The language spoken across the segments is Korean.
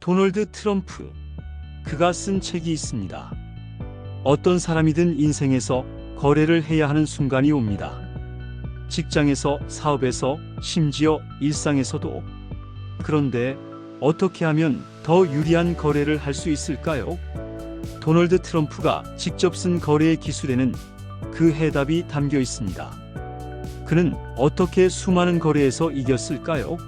도널드 트럼프. 그가 쓴 책이 있습니다. 어떤 사람이든 인생에서 거래를 해야 하는 순간이 옵니다. 직장에서, 사업에서, 심지어 일상에서도. 그런데 어떻게 하면 더 유리한 거래를 할 수 있을까요? 도널드 트럼프가 직접 쓴 거래의 기술에는 그 해답이 담겨 있습니다. 그는 어떻게 수많은 거래에서 이겼을까요?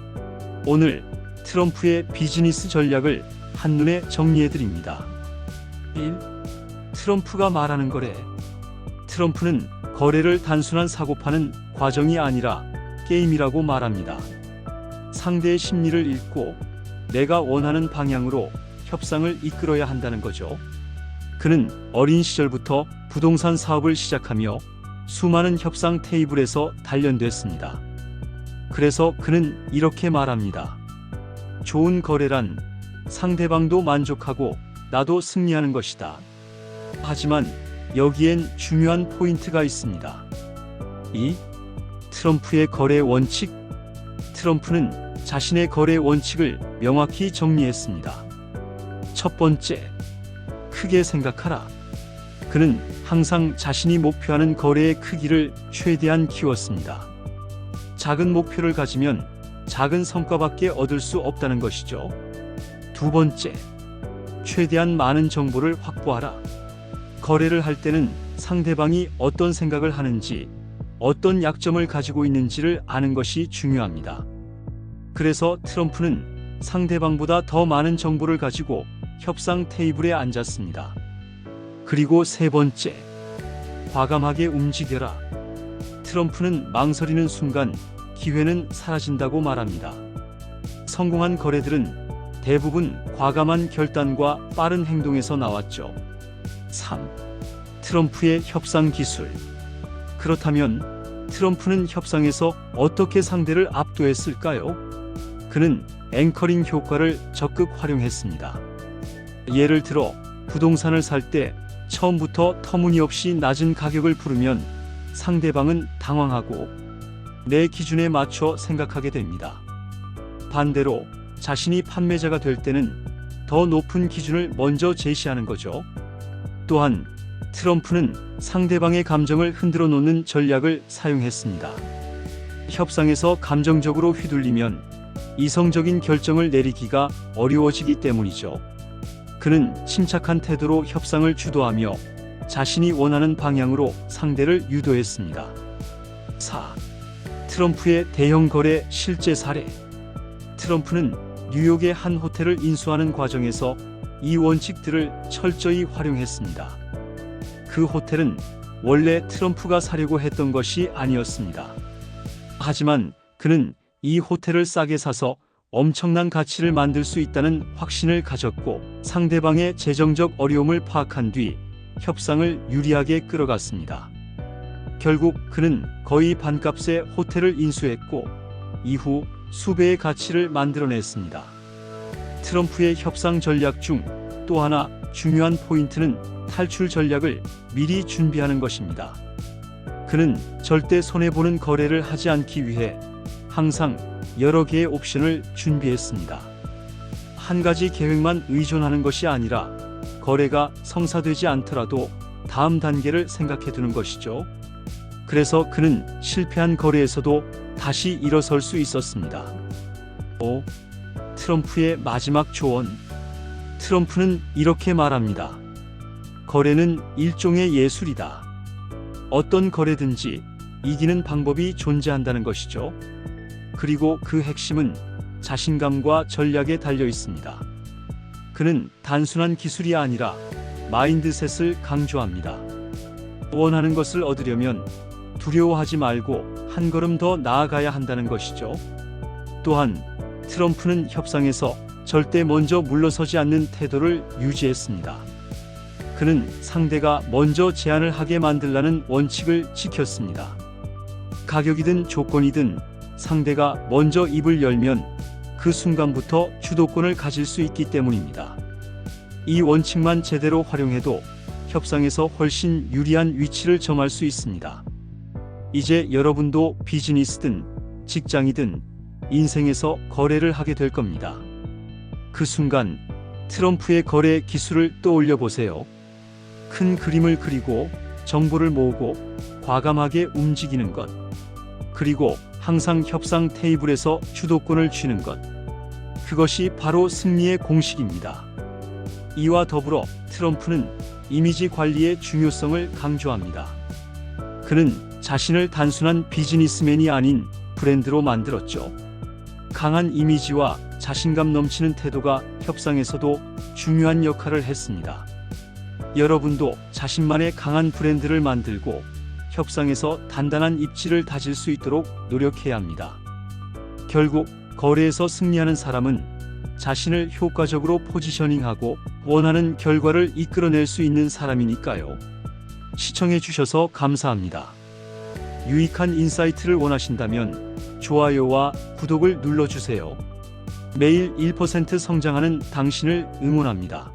오늘 트럼프의 비즈니스 전략을 한눈에 정리해 드립니다. 1. 트럼프가 말하는 거래. 트럼프는 거래를 단순한 사고 파는 과정이 아니라 게임이라고 말합니다. 상대의 심리를 읽고 내가 원하는 방향으로 협상을 이끌어야 한다는 거죠. 그는 어린 시절부터 부동산 사업을 시작하며 수많은 협상 테이블에서 단련됐습니다. 그래서 그는 이렇게 말합니다. 좋은 거래란 상대방도 만족하고 나도 승리하는 것이다. 하지만 여기엔 중요한 포인트가 있습니다. 2. 트럼프의 거래 원칙. 트럼프는 자신의 거래 원칙을 명확히 정리했습니다. 첫 번째, 크게 생각하라. 그는 항상 자신이 목표하는 거래의 크기를 최대한 키웠습니다. 작은 목표를 가지면 작은 성과밖에 얻을 수 없다는 것이죠. 두 번째, 최대한 많은 정보를 확보하라. 거래를 할 때는 상대방이 어떤 생각을 하는지, 어떤 약점을 가지고 있는지를 아는 것이 중요합니다. 그래서 트럼프는 상대방보다 더 많은 정보를 가지고 협상 테이블에 앉았습니다. 그리고 세 번째, 과감하게 움직여라. 트럼프는 망설이는 순간 기회는 사라진다고 말합니다. 성공한 거래들은 대부분 과감한 결단과 빠른 행동에서 나왔죠. 3. 트럼프의 협상 기술. 그렇다면 트럼프는 협상에서 어떻게 상대를 압도했을까요? 그는 앵커링 효과를 적극 활용했습니다. 예를 들어 부동산을 살 때 처음부터 터무니없이 낮은 가격을 부르면 상대방은 당황하고 내 기준에 맞춰 생각하게 됩니다. 반대로 자신이 판매자가 될 때는 더 높은 기준을 먼저 제시하는 거죠. 또한 트럼프는 상대방의 감정을 흔들어 놓는 전략을 사용했습니다. 협상에서 감정적으로 휘둘리면 이성적인 결정을 내리기가 어려워지기 때문이죠. 그는 침착한 태도로 협상을 주도하며 자신이 원하는 방향으로 상대를 유도했습니다. 4. 트럼프의 대형 거래 실제 사례. 트럼프는 뉴욕의 한 호텔을 인수하는 과정에서 이 원칙들을 철저히 활용했습니다. 그 호텔은 원래 트럼프가 사려고 했던 것이 아니었습니다. 하지만 그는 이 호텔을 싸게 사서 엄청난 가치를 만들 수 있다는 확신을 가졌고 상대방의 재정적 어려움을 파악한 뒤 협상을 유리하게 끌어갔습니다. 결국 그는 거의 반값에 호텔을 인수했고 이후 수배의 가치를 만들어냈습니다. 트럼프의 협상 전략 중 또 하나 중요한 포인트는 탈출 전략을 미리 준비하는 것입니다. 그는 절대 손해보는 거래를 하지 않기 위해 항상 여러 개의 옵션을 준비했습니다. 한 가지 계획만 의존하는 것이 아니라 거래가 성사되지 않더라도 다음 단계를 생각해 두는 것이죠. 그래서 그는 실패한 거래에서도 다시 일어설 수 있었습니다. 5. 트럼프의 마지막 조언. 트럼프는 이렇게 말합니다. 거래는 일종의 예술이다. 어떤 거래든지 이기는 방법이 존재한다는 것이죠. 그리고 그 핵심은 자신감과 전략에 달려 있습니다. 그는 단순한 기술이 아니라 마인드셋을 강조합니다. 원하는 것을 얻으려면 두려워하지 말고 한 걸음 더 나아가야 한다는 것이죠. 또한 트럼프는 협상에서 절대 먼저 물러서지 않는 태도를 유지했습니다. 그는 상대가 먼저 제안을 하게 만들라는 원칙을 지켰습니다. 가격이든 조건이든 상대가 먼저 입을 열면 그 순간부터 주도권을 가질 수 있기 때문입니다. 이 원칙만 제대로 활용해도 협상에서 훨씬 유리한 위치를 점할 수 있습니다. 이제 여러분도 비즈니스든 직장이든 인생에서 거래를 하게 될 겁니다. 그 순간 트럼프의 거래 기술을 떠올려 보세요. 큰 그림을 그리고 정보를 모으고 과감하게 움직이는 것. 그리고 항상 협상 테이블에서 주도권을 쥐는 것. 그것이 바로 승리의 공식입니다. 이와 더불어 트럼프는 이미지 관리의 중요성을 강조합니다. 그는 자신을 단순한 비즈니스맨이 아닌 브랜드로 만들었죠. 강한 이미지와 자신감 넘치는 태도가 협상에서도 중요한 역할을 했습니다. 여러분도 자신만의 강한 브랜드를 만들고 협상에서 단단한 입지를 다질 수 있도록 노력해야 합니다. 결국 거래에서 승리하는 사람은 자신을 효과적으로 포지셔닝하고 원하는 결과를 이끌어낼 수 있는 사람이니까요. 시청해 주셔서 감사합니다. 유익한 인사이트를 원하신다면 좋아요와 구독을 눌러주세요. 매일 1% 성장하는 당신을 응원합니다.